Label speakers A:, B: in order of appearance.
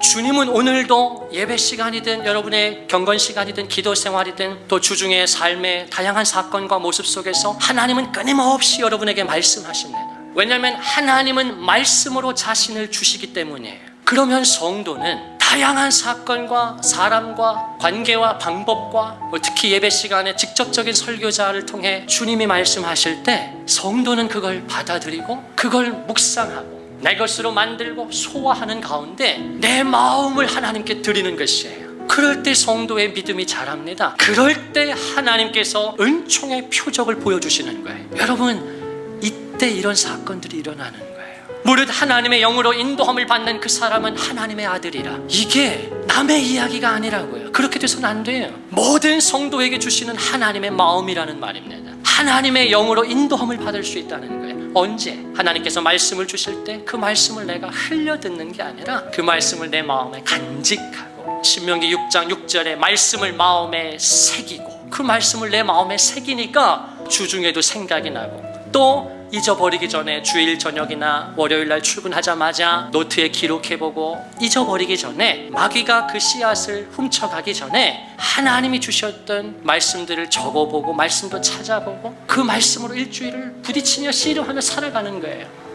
A: 주님은 오늘도 예배 시간이든 여러분의 경건 시간이든 기도 생활이든 또 주중의 삶의 다양한 사건과 모습 속에서 하나님은 끊임없이 여러분에게 말씀하십니다. 왜냐하면 하나님은 말씀으로 자신을 주시기 때문이에요. 그러면 성도는 다양한 사건과 사람과 관계와 방법과 뭐 특히 예배 시간에 직접적인 설교자를 통해 주님이 말씀하실 때 성도는 그걸 받아들이고 그걸 묵상하고 내 것으로 만들고 소화하는 가운데 내 마음을 하나님께 드리는 것이에요. 그럴 때 성도의 믿음이 자랍니다. 그럴 때 하나님께서 은총의 표적을 보여주시는 거예요. 여러분, 이때 이런 사건들이 일어나는 거예요. 무릇 하나님의 영으로 인도함을 받는 그 사람은 하나님의 아들이라. 이게 남의 이야기가 아니라고요. 그렇게 돼서는 안 돼요. 모든 성도에게 주시는 하나님의 마음이라는 말입니다. 하나님의 영으로 인도함을 받을 수 있다는 거예요. 언제? 하나님께서 말씀을 주실 때 그 말씀을 내가 흘려 듣는 게 아니라 그 말씀을 내 마음에 간직하고 신명기 6장 6절에 말씀을 마음에 새기고 그 말씀을 내 마음에 새기니까 주중에도 생각이 나고 또 잊어버리기 전에 주일 저녁이나 월요일 날 출근하자마자 노트에 기록해보고 잊어버리기 전에 마귀가 그 씨앗을 훔쳐가기 전에 하나님이 주셨던 말씀들을 적어보고 말씀도 찾아보고 그 말씀으로 일주일을 부딪히며 씨름하며 살아가는 거예요.